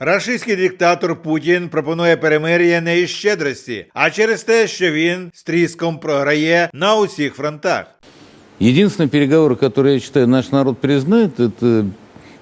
Рашистський диктатор Путін пропонує перемир'я не із щедрості, а через те, що він з тріском програє на усіх фронтах. Единственный переговор, который, я считаю, наш народ признает, это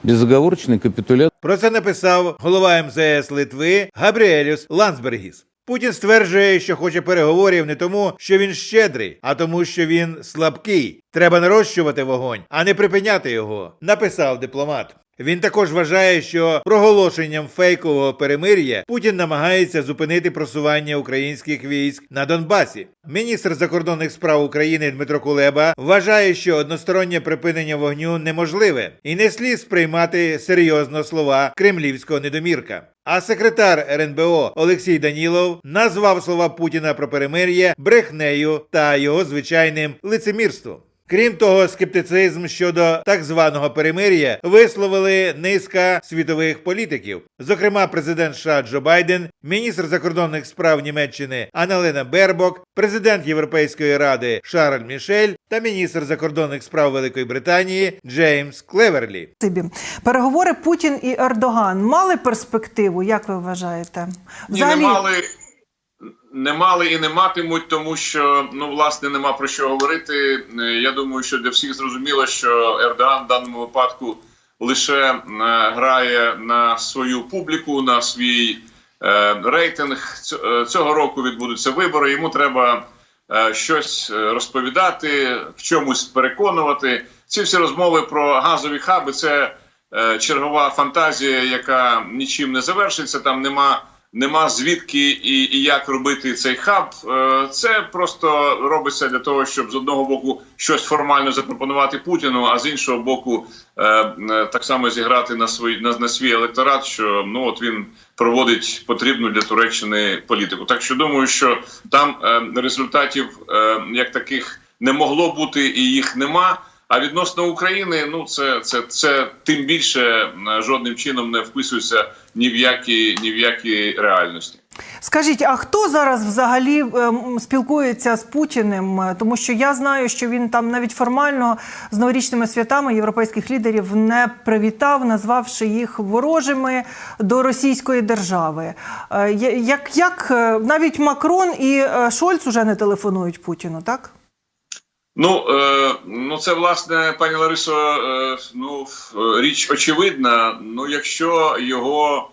безоговорочная капитуляция. Про це написав голова МЗС Литви Габріелюс Ландсбергіс. Путін стверджує, що хоче переговорів не тому, що він щедрий, а тому, що він слабкий. Треба нарощувати вогонь, а не припиняти його, написав дипломат. Він також вважає, що проголошенням фейкового перемир'я Путін намагається зупинити просування українських військ на Донбасі. Міністр закордонних справ України Дмитро Кулеба вважає, що одностороннє припинення вогню неможливе і не слід сприймати серйозно слова кремлівського недомірка. А секретар РНБО Олексій Данілов назвав слова Путіна про перемир'я брехнею та його звичайним лицемірством. Крім того, скептицизм щодо так званого перемир'я висловили низка світових політиків, зокрема, президент США Джо Байден, міністр закордонних справ Німеччини Аналена Бербок, президент Європейської ради Шарль Мішель та міністр закордонних справ Великої Британії Джеймс Клеверлі. Спасибі. Переговори Путін і Ердоган мали перспективу, як ви вважаєте? Ні, не мали, не мали і не матимуть, тому що ну власне нема про що говорити. Е, Я думаю, що для всіх зрозуміло, що Ердоган в даному випадку лише е, грає на свою публіку, на свій е, рейтинг. Цього року відбудуться вибори. Йому треба щось розповідати, в чомусь переконувати. Ці всі розмови про газові хаби це чергова фантазія, яка нічим не завершиться. Там нема, нема звідки і, і як робити цей хаб. Е, це просто робиться для того, щоб з одного боку щось формально запропонувати Путіну, а з іншого боку, е, е, так само зіграти на свій на, на свій електорат, що ну от він проводить потрібну для Туреччини політику. Так що думаю, що там результатів як таких не могло бути і їх нема. А відносно України, ну це це це тим більше жодним чином не вписується ні в які ні в які реальності. Скажіть, а хто зараз взагалі ем, спілкується з Путіним? Тому що я знаю, що він там навіть формально з новорічними святами європейських лідерів не привітав, назвавши їх ворожими до російської держави. Е, Як, як е, навіть Макрон і е, Шольц уже не телефонують Путіну, так? Ну, е, ну це власне, пані Ларисо, е, ну річ очевидна. Ну, якщо його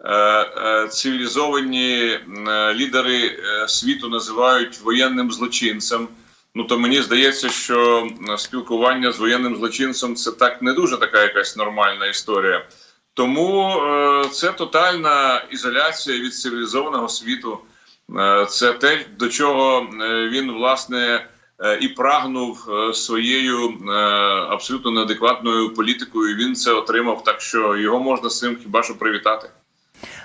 е, е, цивілізовані е, лідери е, світу називають воєнним злочинцем, ну то мені здається, що спілкування з воєнним злочинцем це так не дуже така якась нормальна історія. Тому е, це тотальна ізоляція від цивілізованого світу. Е, Це те, до чого е, він власне і прагнув е, своєю е, абсолютно неадекватною політикою. Він це отримав, так що його можна з цим хіба що привітати.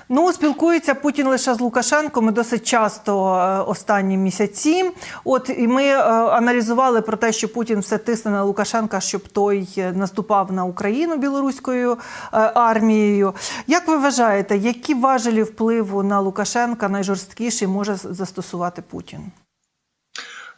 Ну, спілкується Путін лише з Лукашенком досить часто е, останні місяці. От і ми е, аналізували про те, що Путін все тисне на Лукашенка, щоб той е, наступав на Україну білоруською е, армією. Як ви вважаєте, які важелі впливу на Лукашенка найжорсткіші може застосувати Путін?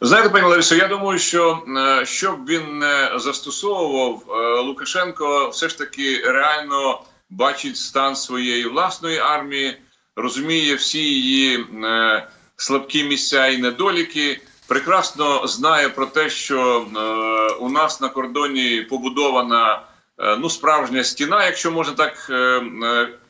Знаєте, пані Ларисо, я думаю, що е, що б він не застосовував, е, Лукашенко все ж таки реально бачить стан своєї власної армії, розуміє всі її е, слабкі місця і недоліки. Прекрасно знає про те, що у нас на кордоні побудована ну справжня стіна, якщо можна так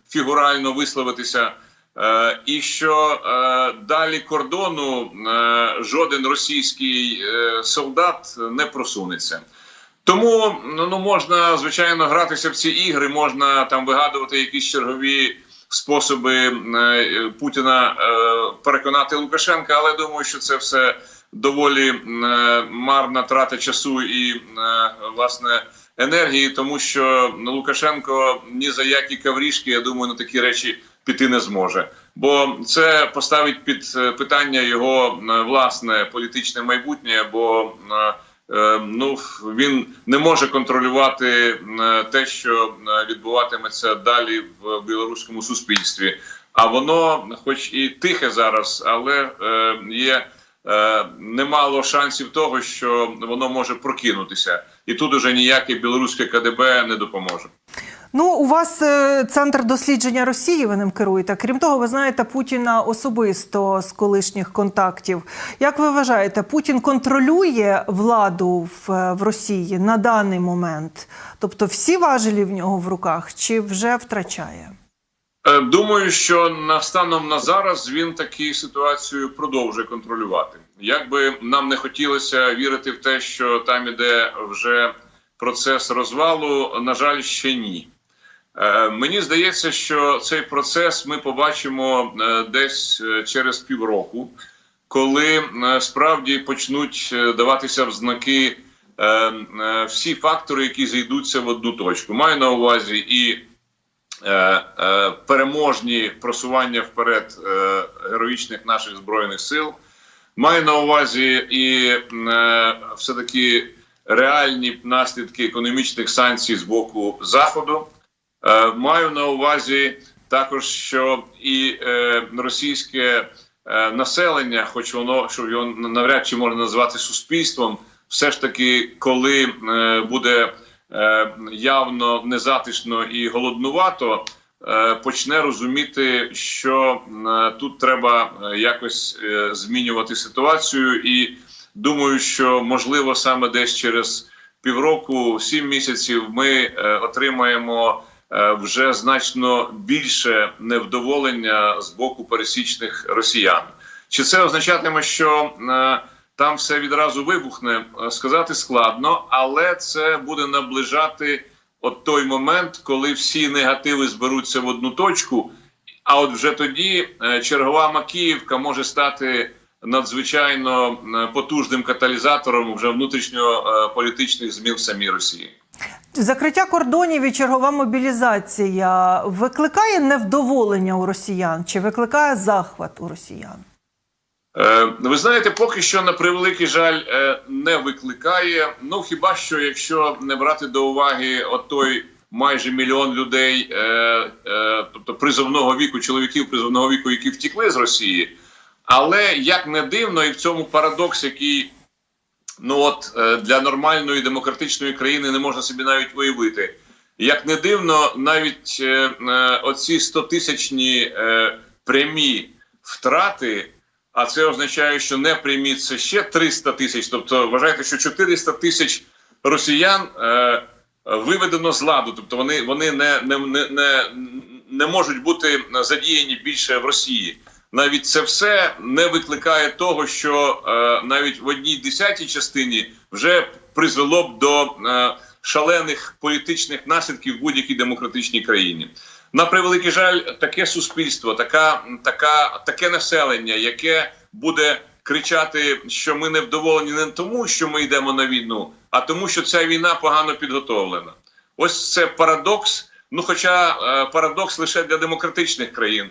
фігурально висловитися. Е, і що е, далі кордону е, жоден російський солдат не просунеться. Тому ну, ну, можна звичайно гратися в ці ігри, можна там вигадувати якісь чергові способи Путіна переконати Лукашенка, але думаю, що це все доволі марна трата часу і власне енергії, тому що ну, Лукашенко ні за які каврішки, я думаю, на такі речі піти не зможе. Бо це поставить під е, питання його е, власне політичне майбутнє. бо е, ну він не може контролювати те, що відбуватиметься далі в білоруському суспільстві. А воно, хоч і тихе зараз, але є немало шансів того, що воно може прокинутися, і тут уже ніяке білоруське КДБ не допоможе. Ну, у вас е, центр дослідження Росії, ви ним керуєте. Крім того, ви знаєте Путіна особисто з колишніх контактів. Як ви вважаєте, Путін контролює владу в, в Росії на даний момент? Тобто всі важелі в нього в руках чи вже втрачає? Е, Думаю, що на станом на зараз він таку ситуацію продовжує контролювати. Як би нам не хотілося вірити в те, що там іде вже процес розвалу, на жаль, ще ні. Е, Мені здається, що цей процес ми побачимо е, десь е, через півроку, коли справді почнуть даватися в знаки е, всі фактори, які зійдуться в одну точку. Маю на увазі і переможні просування вперед героїчних наших збройних сил. Маю на увазі і все таки реальні наслідки економічних санкцій з боку заходу. Е, маю на увазі також, що і е, російське е, населення, хоч воно що його навряд чи можна назвати суспільством, все ж таки, коли буде явно незатишно і голоднувато, почне розуміти, що тут треба якось змінювати ситуацію, і думаю, що можливо саме десь через півроку, сім місяців, ми отримаємо вже значно більше невдоволення з боку пересічних росіян. Чи це означатиме, що е, там все відразу вибухне? Е, Сказати складно, але це буде наближати от той момент, коли всі негативи зберуться в одну точку. А от вже тоді е, чергова Макіївка може стати надзвичайно е, потужним каталізатором вже внутрішньополітичних змін в самій Росії. Закриття кордонів і чергова мобілізація викликає невдоволення у росіян чи викликає захват у росіян? Е, ви знаєте, поки що на превеликий жаль е, не викликає. Ну хіба що якщо не брати до уваги от той майже мільйон людей, е, е, тобто призовного віку, чоловіків призовного віку, які втікли з Росії. Але як не дивно, і в цьому парадокс, який ну от е, для нормальної демократичної країни не можна собі навіть уявити. Як не дивно, навіть е, е, оці 100-тисячні е, прямі втрати, а це означає, що не прямі це ще 300 тисяч. Тобто вважайте, що 400 тисяч росіян виведено з ладу. Тобто вони, вони не, не, не, не можуть бути задіяні більше в Росії. Навіть це все не викликає того, що е, навіть в одній десятій частині вже призвело б до е, шалених політичних наслідків в будь-якій демократичній країні. На превеликий жаль, таке суспільство, така, така, таке населення, яке буде кричати, що ми не вдоволені не тому, що ми йдемо на війну, а тому, що ця війна погано підготовлена. Ось це парадокс. Ну, хоча е, парадокс лише для демократичних країн.